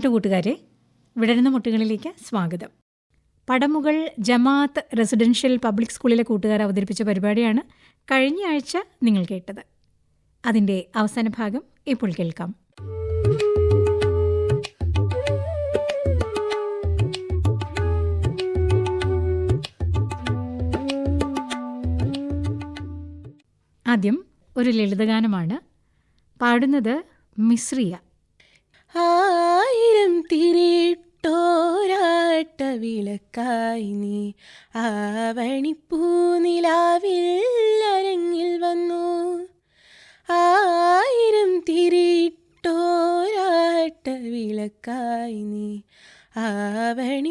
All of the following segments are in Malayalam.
പ്രിയപ്പെട്ട കൂട്ടുകാരെ വിടരുന്ന മുട്ടുകളിലേക്ക് സ്വാഗതം. പടമുകൾ ജമാഅത്ത് റെസിഡൻഷ്യൽ പബ്ലിക് സ്കൂളിലെ കൂട്ടുകാർ അവതരിപ്പിച്ച പരിപാടിയാണ് കഴിഞ്ഞ ആഴ്ച നിങ്ങൾ കേട്ടത്. അതിന്റെ അവസാന ഭാഗം ഇപ്പോൾ കേൾക്കാം. ആദ്യം ഒരു ലളിതഗാനമാണ് പാടുന്നത് മിശ്രിയ തിരിട്ടോരാട്ട വിളക്കായി നീ ആവണിപ്പൂനിലാവിൽ അരങ്ങിൽ വന്നു. ആയിരം തിരിട്ടോരാട്ട വിളക്കായി നീ ആവണിപ്പൂനിലാവിൽ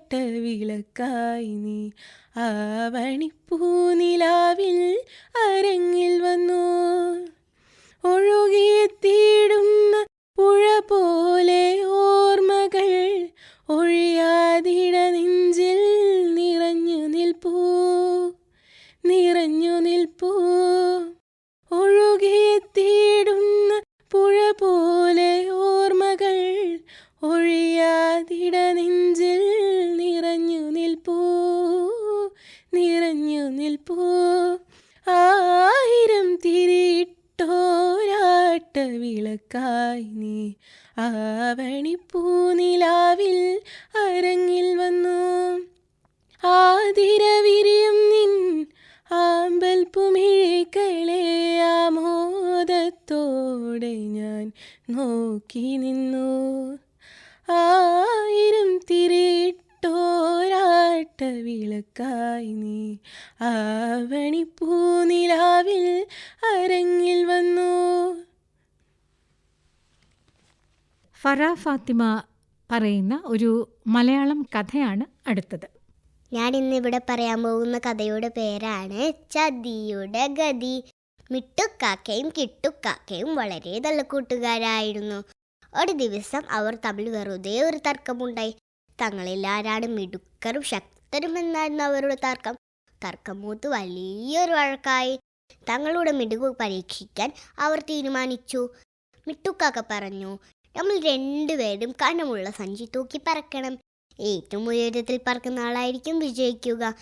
തിരിട്ടോരാട്ട വിളക്കായി നീ ആവണിപ്പൂനിലാവിൽ അരങ്ങിൽ വന്നു. ഒഴുകിയെത്തിയിടുന്ന പുഴ പോലെ ഓർമ്മകൾ ഒഴിയാതിട നെഞ്ചിൽ നിറഞ്ഞു നിൽപ്പൂ നിറഞ്ഞു നിൽപ്പൂ. ഒഴുകിയെത്തിയിടുന്ന പുഴ പോലെ ഓർമ്മകൾ ഒഴിയാതിട നെഞ്ചിൽ നിറഞ്ഞു നിൽപ്പൂ. ആയിരം തിരിട്ടോരാട്ട വിളക്കായി നീ. ആവണിപ്പൂനിലാവിൽ അരങ്ങിൽ വന്നു. ആതിര വിരിയും നിൻ ആമ്പൽ പുമിഴികളെ ആമോദത്തോടെ ഞാൻ നോക്കി നിന്നു. ആയിരം തിരിട്ടോരാട്ട വിളക്കായി നീ. ആവണിപ്പൂനിലാവിൽ അരങ്ങിൽ വന്നു. ഫറ ഫാത്തിമ പറയുന്ന ഒരു മലയാളം കഥയാണ് അടുത്തത്. ഞാൻ ഇന്നിവിടെ പറയാൻ പോകുന്ന കഥയുടെ പേരാണ് ചതിയുടെ ഗതി. മിട്ടുക്കാക്കയും കിട്ടുക്കാക്കയും വളരെ നല്ല കൂട്ടുകാരായിരുന്നു. ഒരു ദിവസം അവർ തമ്മിൽ വെറുതെ ഒരു തർക്കമുണ്ടായി. തങ്ങളിൽ ആരാണ് മിടുക്കരും ശക്തരും എന്നായിരുന്നു അവരുടെ തർക്കം. തർക്കം മൂത്ത് വലിയൊരു വഴക്കായി തങ്ങളുടെ മിടുക്ക് പരീക്ഷിക്കാൻ അവർ തീരുമാനിച്ചു. മിട്ടുക്കാക്ക പറഞ്ഞു നമ്മൾ രണ്ടുപേരും കനമുള്ള സഞ്ചി തൂക്കി പറക്കണം. ഏറ്റവും ഉയരത്തിൽ പറക്കുന്ന ആളായിരിക്കും വിജയിക്കുക.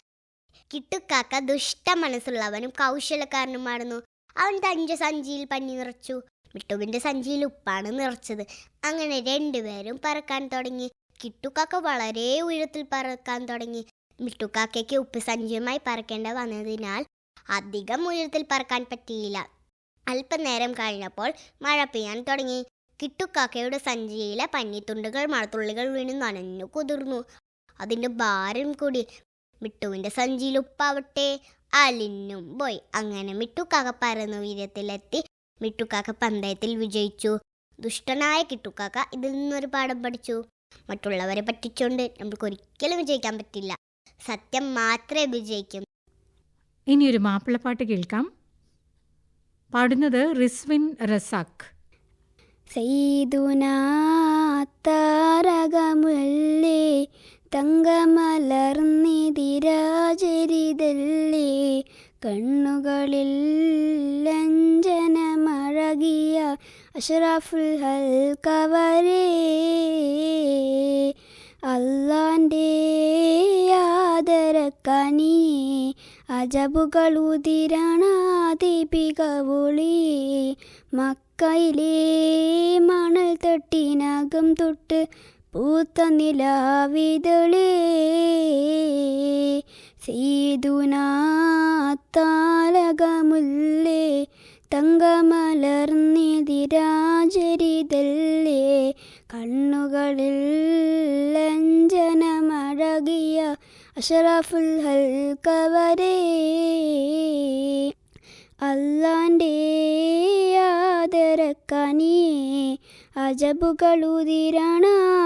കിട്ടുക്കാക്ക ദുഷ്ട മനസ്സുള്ളവനും കൗശലക്കാരനുമായിരുന്നു അവൻ തഞ്ച സഞ്ചിയിൽ പഞ്ഞി നിറച്ചു. മിട്ടുവിന്റെ സഞ്ചിയിൽ ഉപ്പാണ് നിറച്ചത്. അങ്ങനെ രണ്ടുപേരും പറക്കാൻ തുടങ്ങി. കിട്ടുക്കാക്ക വളരെ ഉയരത്തിൽ പറക്കാൻ തുടങ്ങി. മിട്ടുക്കാക്കയ്ക്ക് ഉപ്പ് സഞ്ചിയുമായി പറക്കേണ്ട വന്നതിനാൽ അധികം ഉയരത്തിൽ പറക്കാൻ പറ്റിയില്ല. അല്പനേരം കഴിഞ്ഞപ്പോൾ മഴ പെയ്യാൻ തുടങ്ങി. കിട്ടുക്കാക്കയുടെ സഞ്ചിയിലെ പഞ്ഞിത്തുണ്ടുകൾ മഴത്തുള്ളികൾ വീണ് നനഞ്ഞു കുതിർന്നു. അതിന്റെ ഭാരം കൂടി. മിട്ടുവിന്റെ സഞ്ചിയിൽ ഉപ്പാവട്ടെ. അലിഞ്ഞും പോയി. അങ്ങനെ മിട്ടുക്കാക്ക പരന്ന ഉയരത്തിലെത്തി. മിട്ടുക്കാക്ക പന്തയത്തിൽ വിജയിച്ചു. ദുഷ്ടനായ കിട്ടുക്കാക്ക ഇതിൽ നിന്നൊരു പാഠം പഠിച്ചു. മറ്റുള്ളവരെ പറ്റിച്ചുകൊണ്ട് നമുക്ക് ഒരിക്കലും വിജയിക്കാൻ പറ്റില്ല. സത്യം മാത്രമേ വിജയിക്കും. ഇനിയൊരു ഒരു മാപ്പിളപ്പാട്ട് കേൾക്കാം. പാടുന്നത് റിസ്വിൻ റസാഖ്. സെയ്തുനാ താരകമുല്ലേ തങ്കമലർന്നിതിരാചരിതല്ലേ കണ്ണുകളിൽ ലഞ്ചനമഴകിയ അഷ്റഫുൽ ഹൽക്കവരേ അല്ലാന്റെ ആദരക്കനിയെ അജബുകൾ ഉതിരണ ദീപിക ഒളി. മക്കയിലെ മണൽ തട്ടിനകം തൊട്ട് പൂത്ത നിലാവിതളേ. സീതുനാത്താലകമുല്ലേ തങ്കമലർന്നിതിരാചരിതല്ലേ കണ്ണുകളിൽ ലഞ്ചനമഴകിയ അഷറഫുൽ ഹൽക്കവരേ. അല്ലാന്റെ ആദരക്കനിയേ അജബുകളുതിരണ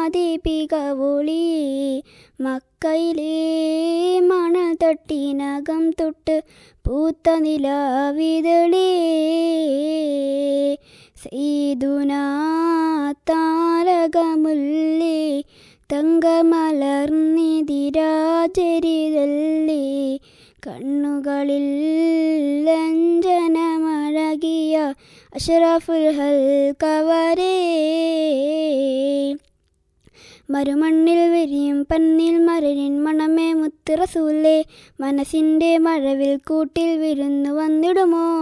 ദീപിക ഒളി. മക്കയിലെ മണൽ തട്ടിനകം തൊട്ട് പൂത്ത നിലാവിതളേ. തങ്കമലർന്നിതിരാചരിതല്ലേ. കണ്ണുകളിൽ ലഞ്ചനമഴകിയ അഷറഫുൽ ഹൽക്കവരേ. മരുമണ്ണിൽ വിരിയും പന്നിൽ മരരിൻ മണമേ മുത്തുറസൂലേ. മനസ്സിന്റെ മഴവിൽ കൂട്ടിൽ വിരുന്നു വന്നിടുമോ?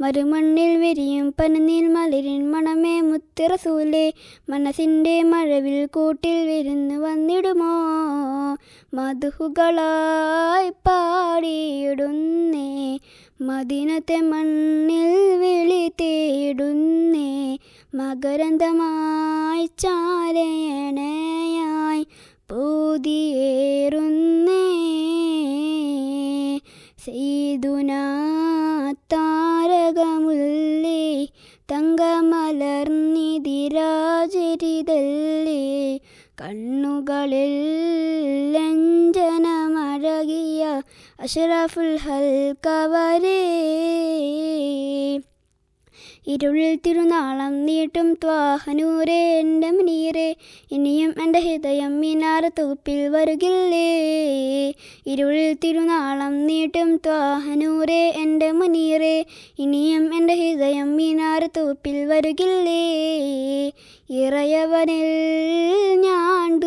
മരുമണ്ണിൽ വിരിയും പന്നിൽ മലരിൻ മണമേ മുത്തുറസൂലേ. മനസ്സിന്റെ മഴവിൽ കൂട്ടിൽ വിരുന്നു വന്നിടുമോ? മധുഹുകളായി പാടിയിടുന്നേ. മദിനത്തെ മണ്ണിൽ വിളി തേടുന്നേ. മകരന്തമായി ചാരയണയായി പൂതിയേറുന്നേ. സീതുനാത്താരകമുല്ലേ തങ്കമലർന്നിതിരാചരിതല്ലേ കണ്ണുകളിൽ ലഞ്ചനമഴകിയ അഷറഫുൽ ഹൽക്കവരേ. ഇരുളിൽ തിരുനാളം നീട്ടും ത്വാഹനൂരേ എന്റെ മുനീറേ ഇനിയും എന്റെ ഹൃദയം മിനാർ തൂപ്പിൽ വരുകില്ലേ? ഇരുളിൽ തിരുനാളം നീട്ടും ത്വാഹനൂരേ എന്റെ മുനീറേ ഇനിയും എന്റെ ഹൃദയം മിനാർ തൂപ്പിൽ വരുകില്ലേ? ഇറയവനിൽ ഞാൻ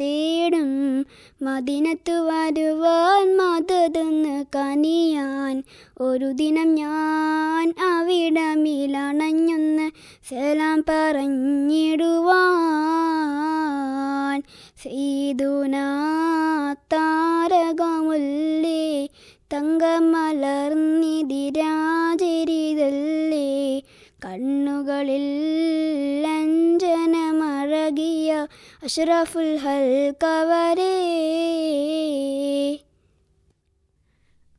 തേടും. മദിനത്തു വരുവാൻ മതതെന്ന് കനിയാൻ ഒരു ദിനം ഞാൻ അവിടമിലണഞ്ഞൊന്ന് സലാം പറഞ്ഞിടുവാൻ. സീതുനാത്താരകമുല്ലേ തങ്കമലർന്നിതിരാചരിതല്ലേ കണ്ണുകളിൽ അഷ്റഫുൽ ഹൽക്കവരേ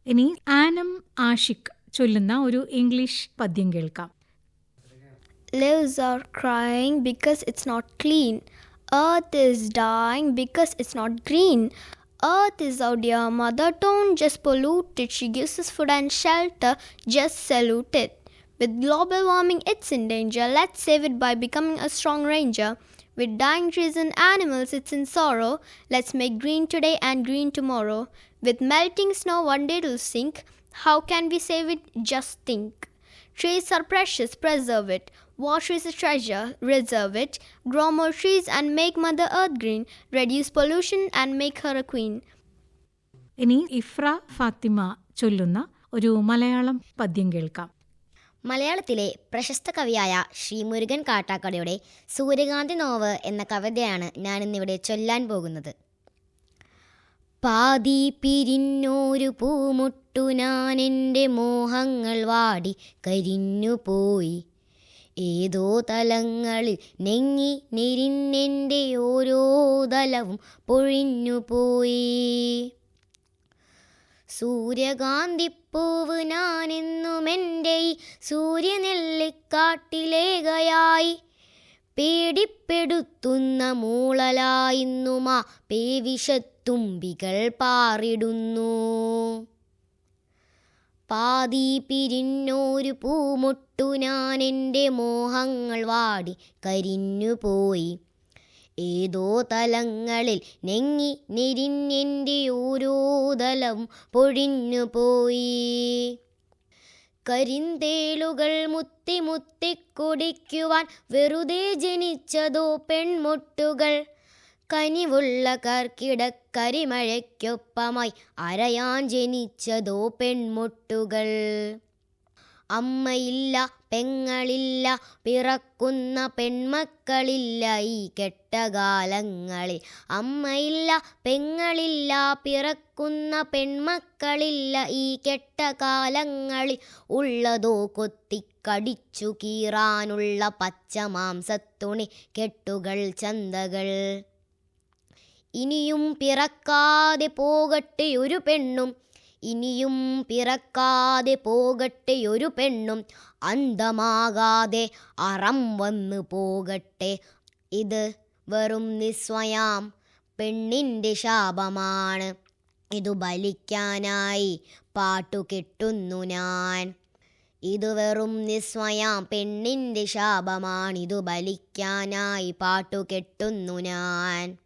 ഇനി ആനം ആഷിഖ് ചൊല്ലുന്ന ഒരു ഇംഗ്ലീഷ് പദ്യം കേൾക്കാം Lives are crying because it's not clean. Earth is dying because it's not green. Earth is our dear mother, don't just pollute it. She gives us food and shelter, just salute it. With global warming, it's in danger. Let's save it by becoming a strong ranger. With dying trees and animals, it's in sorrow. Let's make green today and green tomorrow. With melting snow, one day it'll sink. How can we save it? Just think. Trees are precious, preserve it. Water is a treasure, reserve it. Grow more trees and make Mother Earth green. Reduce pollution and make her a queen. ഇനി ഇഫ്ര ഫാത്തിമ ചൊല്ലുന്ന ഒരു മലയാളം പദ്യം കേൾക്കാം മലയാളത്തിലെ പ്രശസ്ത കവിയായ ശ്രീ മുരുകൻ കാട്ടാക്കടയുടെ സൂര്യകാന്തി നോവ് എന്ന കവിതയാണ് ഞാൻ ഞാനിന്നിവിടെ ചൊല്ലാൻ പോകുന്നത്. പാതി പിരിഞ്ഞോരു പൂമുട്ടു ഞാൻ എന്റെ മോഹങ്ങൾ വാടി കരിഞ്ഞു പോയി. ഏതോ തലങ്ങളിൽ നെങ്ങി നെരിഞ്ഞെന്റെ ഓരോ തലവും പൊഴിഞ്ഞു പോയി. സൂര്യകാന്തിപ്പൂവ് ഞാനെന്നും എന്റെ ഈ സൂര്യനെല്ലിക്കാട്ടിലേകയായി. പേടിപ്പെടുത്തുന്ന മൂളലായിന്നുമാ പേവിഷത്തുമ്പികൾ പാറിടുന്നു. പാതി പിരിഞ്ഞോരു പൂമുട്ടു ഞാൻ എന്റെ മോഹങ്ങൾ വാടി കരിഞ്ഞു പോയി ഏതോ തലങ്ങളിൽ നെങ്ങി നിരിഞ്ഞിന്റെ ഓരോ തലം പൊഴിഞ്ഞു പോയി. കരിന്തേളുകൾ മുത്തി മുത്തി കുടിക്കുവാൻ വെറുതെ ജനിച്ചതോ പെൺമുട്ടുകൾ. കനിവുള്ള കർക്കിടക്കരിമഴയ്ക്കൊപ്പമായി അരയാൻ ജനിച്ചതോ പെൺമുട്ടുകൾ. അമ്മയില്ല പെങ്ങളില്ല പിറക്കുന്ന പെൺമക്കളില്ല ഈ കെട്ടകാലങ്ങളിൽ. അമ്മയില്ല പെങ്ങളില്ല പിറക്കുന്ന പെൺമക്കളില്ല ഈ കെട്ടകാലങ്ങളിൽ. ഉള്ളതോ കൊത്തിക്കടിച്ചു കീറാനുള്ള പച്ചമാംസത്തുണി കെട്ടുകൾ ചന്തകൾ. ഇനിയും പിറക്കാതെ പോകട്ടെ ഒരു പെണ്ണും. ഇനിയും പിറക്കാതെ പോകട്ടെ ഒരു പെണ്ണും അന്തമാകാതെ അറം വന്നു പോകട്ടെ. ഇത് വെറും നിസ്വയാം പെണ്ണിന്റെ ശാപമാണ്. ഇതു ബലിക്കാനായി പാട്ടു കെട്ടുന്നു ഞാൻ. ഇത് വെറും നിസ്വയാം പെണ്ണിന്റെ ശാപമാണിതു ബലിക്കാനായി പാട്ടു കെട്ടുന്നു ഞാൻ.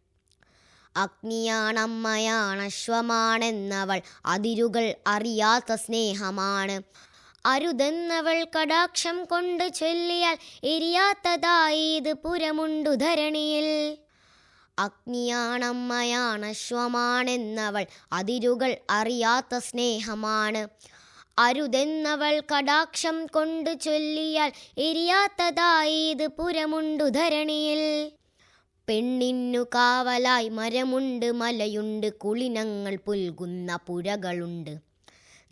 അഗ്നിയാണമ്മയാണശ്വമാണെന്നവൾ അതിരുകൾ അറിയാത്ത സ്നേഹമാണ്. അരുതെന്നവൾ കടാക്ഷം കൊണ്ട് ചൊല്ലിയാൽ എരിയാത്തതായി ഇത് പുരമുണ്ടു ധരണിയിൽ. അഗ്നിയാണമ്മയാണശ്വമാണെന്നവൾ അതിരുകൾ അറിയാത്ത സ്നേഹമാണ്. അരുതെന്നവൾ കടാക്ഷം കൊണ്ട് ചൊല്ലിയാൽ എരിയാത്തതായി ഇത് പുരമുണ്ടു ധരണിയിൽ. പെണ്ണിന്നു കാവലായി മരമുണ്ട് മലയുണ്ട് കുളിനങ്ങൾ പുൽകുന്ന പുഴകളുണ്ട്.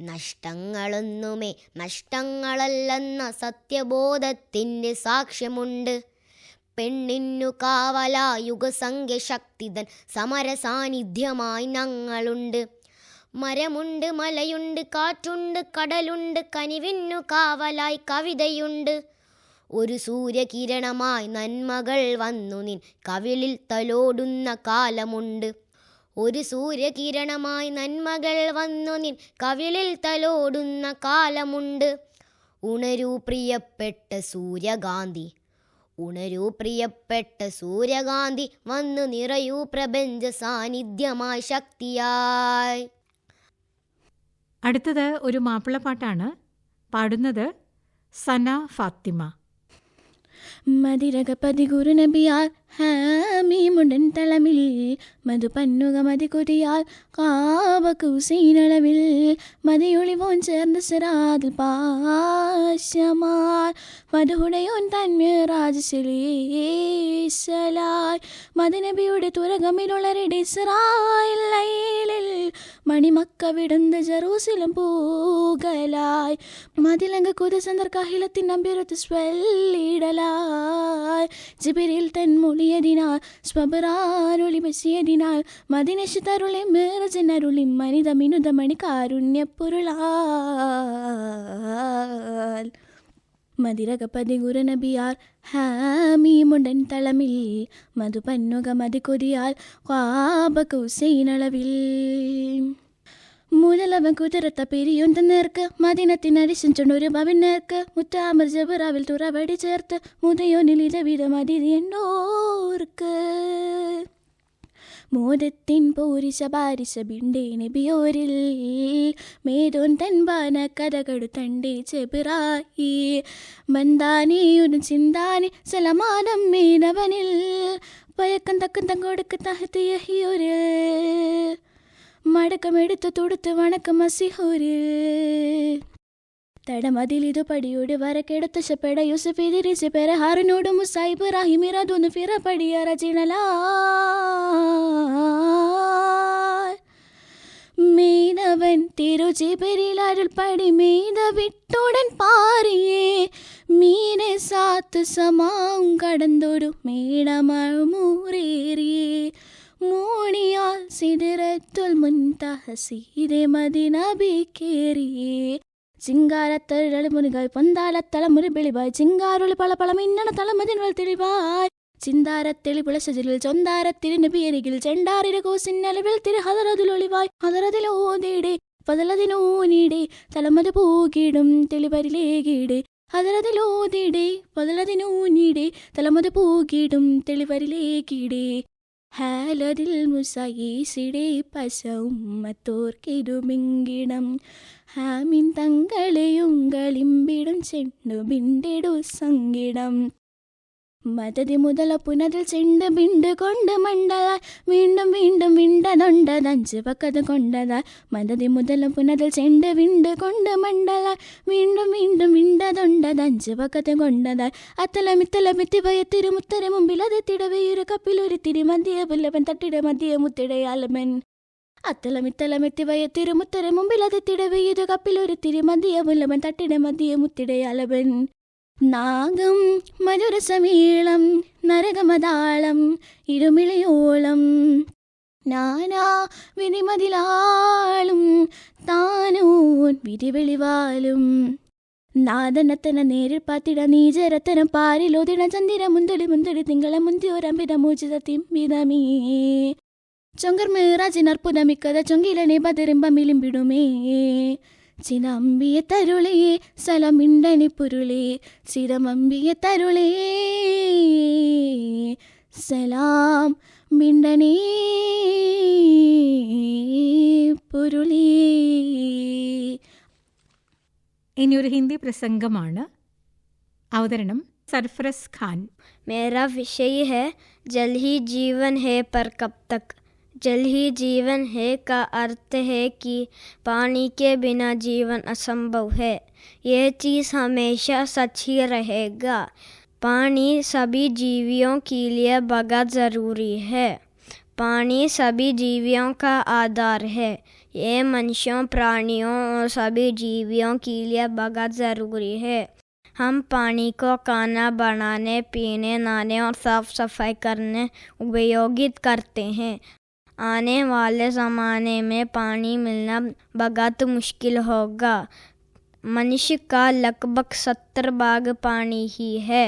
നഷ്ടങ്ങളൊന്നുമേ നഷ്ടങ്ങളല്ലെന്ന സത്യബോധത്തിന്റെ സാക്ഷ്യമുണ്ട്. പെണ്ണിന്നു കാവലാ യുഗസംഖ്യ ശക്തിതൻ സമരസാന്നിധ്യമായി ഞങ്ങളുണ്ട്. മരമുണ്ട് മലയുണ്ട് കാറ്റുണ്ട് കടലുണ്ട് കനിവിന്നു കാവലായി കവിതയുണ്ട്. ഒരു സൂര്യകിരണമായി നന്മകൾ വന്നു നിൻ കവിളിൽ തലോടുന്ന കാലമുണ്ട്. ഒരു സൂര്യകിരണമായി നന്മകൾ വന്നു നിൻ കവിളിൽ തലോടുന്ന കാലമുണ്ട്. ഉണരൂ പ്രിയപ്പെട്ട സൂര്യകാന്തി ഉണരൂ പ്രിയപ്പെട്ട സൂര്യകാന്തി വന്നു നിറയൂ പ്രപഞ്ച സാന്നിധ്യമായി ശക്തിയായി. അടുത്തത് ഒരു മാപ്പിളപ്പാട്ടാണ്. പാടുന്നത് സന ഫാത്തിമ. மதிரக பதிகுரு நபியார் ഹാമീമുണ്ടൻ തളമിൽ മധു പന്നുക മതി കൊതിയാൽ കാവക്കുസീനളവിൽ മതിയൊളിവോൻ ചേർന്ന് സിറാതിൽ പാശമാർ മധുഹുടയോൻ തന്മേറാജലായി മതിനബിയുടെ തുരകമിലുള്ളരുടെ സിറായില്ലയിൽ മണിമക്ക വിടുന്ന ജറൂസിലും പൂകലായി മതിലങ്ക കുതിസന്തർ കഹിലത്തിൻ അമ്പിരത്ത് സ്വല്ലിടലായി ജിബിരിൽ തൻ മൊഴിയതിനാൽ പശിയതിനാൽ ബസിയതിനാൽ മതിനശു തരുളി മേറജിനരുളി മനിത മിനുത മണി കാരുണ്യപ്പൊരുളാൽ മതിരകപതി ഗുരുനബിയാർ ഹാമീമുണ്ടൻ തളമിൽ മധു പന്നുക മതി കൊതിയാൽ കാബക്ക് ഹുസൈനളവിൽ മുതലവൻ കുതിരത്ത പിരിയുണ്ട് നേർക്ക്. മദിനത്തിനരിശിച്ചൊണ്ടൊരു ഭവൻ നേർക്ക്. മുറ്റാമർ ജബറാവിൽ തുറവടി ചേർത്ത്. മുതയോനിൽ ഇതവിധ മതി എന്നോർക്ക്. മോദത്തിൻ പോരിശ ബാരിശ ബിണ്ടേ നബിയോരിൽ. മേതോൻ തൻപാന കഥകടു തണ്ടേ ചെബിറായി. ബന്ധാനിയൊരു ചിന്താനി സലമാനം മേനവനിൽ. പയക്കം തക്കം തങ്കൊടുക്ക് തഹത്തിയഹിയൊരിൽ മടക്കമെടുത്ത് തൊടുത്ത് വണക്കം മസിഹൂരിൽ തടമതിലിതു പടിയോട് വരക്കെടുത്ത ശപ്പെട യൂസഫ് എതിരിച്ച് പെര ഹാറിനോട് മുസായിബ് റാഹിമിറതൊന്ന് ഫിറ പടിയറ ചിണലാ തിരുചി പെരിലാരിൽ പടി മെയ്ത വിട്ടുടൻ പാറിയേ. മീനെ സാത്ത് സമാവും കടന്നൊരു മേടമൂറേറിയേ മൂണിയാൽ സിദിറത്തുൽ മുൻതഹ സീതെ മദിനബി കേറിയേ മുനുകായ് പൊന്താല പൊന്താലത്തളമുറി വെളിവായ്. ചിങ്കാരുളി പളപള മിന്നണ തളമതിനുകൾ തെളിവായ്. ചിന്താരത്തെളി പുളശതിരിൽ ചൊന്താരത്തിരിന്റെ പേരികിൽ ചെണ്ടാറിര കോസിന്നലവിൽ തിരി ഹതറതിലൊളിവായ് ഹതറതിലോതിടെ പതലതിനോനിടെ തലമത് പോകിടും തെളിവരിലേകിടെ. ഹതറതിലോതിടെ പതലതിനോനിടെ തലമത് പോകിടും തെളിവരിലേക്കിടെ ഹാലതിൽ മുസൈസിടെ പശൗമ്മത്തോർക്കിരുമിങ്കിടം ഹാമിൻ തങ്കളെയുങ്കളിമ്പിടം ചെണ്ണു ബിണ്ടിടു സങ്കിടം മതതി മുതല പുനതിൽ ചെണ്ട് ബിണ്ട് കൊണ്ട് മണ്ടലായി വീണ്ടും വീണ്ടും വിണ്ടതൊണ്ടതഞ്ച് പക്കത് കൊണ്ടതായി മതതി മുതല പുനതിൽ ചെണ്ട് വിണ്ട് കൊണ്ട് മണ്ടലായി വീണ്ടും വീണ്ടും വിണ്ടതൊണ്ടതഞ്ച് പക്കത്ത് കൊണ്ടതായി അത്തല മിത്തല മിത്തി ഭയത്തിരു മുത്തര മുമ്പിൽ അതെത്തിടവേ ഒരു കപ്പിലൊരു തിരി മതിയ പുല്ലവൻ തട്ടിട മതിയ മുത്തിടയാലമൻ അത്തല മിത്തല മെത്തി ഭയത്തിരു മുത്തര മുമ്പിൽ അതെത്തിടവേ ഒരു കപ്പിലൊരു തിരി മതിയ പുല്ലവൻ തട്ടിട മതിയ മുത്തിടയാലവൻ നാഗം മധുരസമീളം നരകമതാളം ഇരുമിളിയോളം നാനാ വിധിമതിലാളും താനൂൻ വിരിവെളിവാലും നാദനത്തന നേരിൽ പാത്തിട നീചരത്തനം പാരിലോതിട ചന്ദിര മുന്തുളി മുന്തുളി തിങ്കള മുന്തിയോരംബിത മൂച്ചിത തിമ്പിതമേ. ചൊങ്കർ മേറാജിനർപ്പുതമിക്കത ചൊങ്കിലനെ ബദരിമ്പമിലും വിടുമേ ചിനമ്പിയ തരുളേ സലമിണ്ടണി പുരുളേ ചിരമമ്പിയ തരുളേ. സലാം മിണ്ടണേ പൊരുളേ. ഇനിയൊരു ഹിന്ദി പ്രസംഗമാണ്. അവതരണം സർഫ്രസ് ഖാൻ. മേരാ വിഷയ ഹെ ജൽ ഹി ജീവൻ ഹെ പർ കപ്തക് തക്. जल ही जीवन है का अर्थ है कि पानी के बिना जीवन असंभव है। यह चीज़ हमेशा सच ही रहेगा। पानी सभी जीवियों के लिए बहुत ज़रूरी है। पानी सभी जीवियों का आधार है। ये मनुष्यों, प्राणियों और सभी जीवियों के लिए बहुत ज़रूरी है। हम पानी को खाना बनाने, पीने, नहाने और साफ़ सफ़ाई करने, उपयोगित करते हैं। आने वाले ज़माने में पानी मिलना बहुत मुश्किल होगा। मनुष्य का लगभग सत्तर भाग पानी ही है।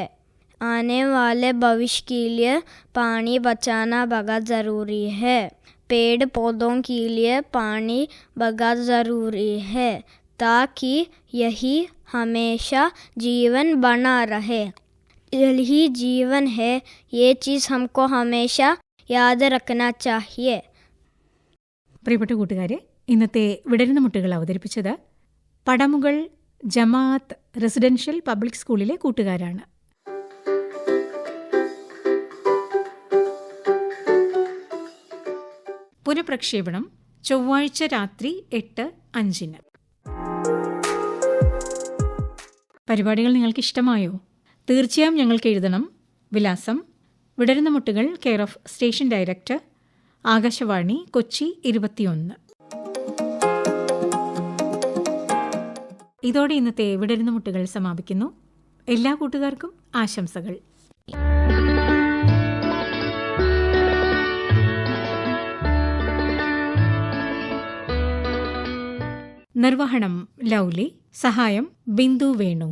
आने वाले भविष्य के लिए पानी बचाना बहुत ज़रूरी है। पेड़ पौधों के लिए पानी बहुत ज़रूरी है, ताकि यही हमेशा जीवन बना रहे। यही जीवन है, ये चीज़ हमको हमेशा याद रखना चाहिए പ്രിയപ്പെട്ട കൂട്ടുകാരെ ഇന്നത്തെ വിടരുന്ന മുട്ടുകൾ അവതരിപ്പിച്ചത് പടമുകൾ ജമാഅത്ത് റെസിഡൻഷ്യൽ പബ്ലിക് സ്കൂളിലെ കൂട്ടുകാരാണ് പുനഃപ്രക്ഷേപണം ചൊവ്വാഴ്ച രാത്രി എട്ട് അഞ്ചിന് പരിപാടികൾ നിങ്ങൾക്ക് ഇഷ്ടമായോ തീർച്ചയായും ഞങ്ങൾക്ക് എഴുതണം വിലാസം വിടരുന്ന മുട്ടുകൾ care of station director Akashvani Kochi ഇരുപത്തിയൊന്ന്. ഇതോടെ ഇന്നത്തെ വിടരുന്ന മുട്ടുകൾ സമാപിക്കുന്നു. എല്ലാ കൂട്ടുകാർക്കും ആശംസകൾ. നിർവഹണം ലൗലി സഹായം ബിന്ദു വേണു.